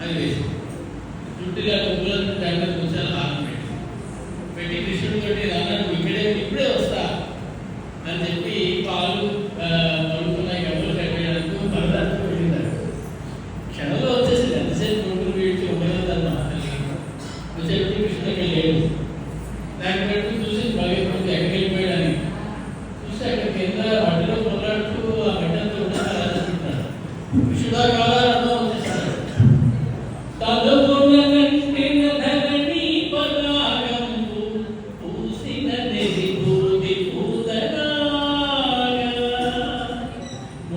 అది వేసి చుట్టుగా ముగ్గులను దాంట్లో కూర్చొని హారం పెట్టి పెట్టి కృష్ణుడు కొట్టి అన్నాడు ఇక్కడే ఇప్పుడే వస్తా అని చెప్పి పాలు పడుకున్నాయి పడుకున్న గబ్బలు కట్టేయడానికి పరదానికి వెళ్ళిందాడు క్షణంలో వచ్చేసింది. ఎంతసేపు కొడుకులు వీడికి? ఉండగలదన్నమాట వచ్చేటప్పుడు కృష్ణుడికి లేదు. దాన్ని బట్టి చూసి భగవంతుడికి ఎక్కడికి వెళ్ళిపోయాడని చూసి అక్కడ కింద మట్టిలో కొట్లాడుతూ ఆ గడ్డంతో ఉండగా రాసుకుంటాడు కృష్ణుడా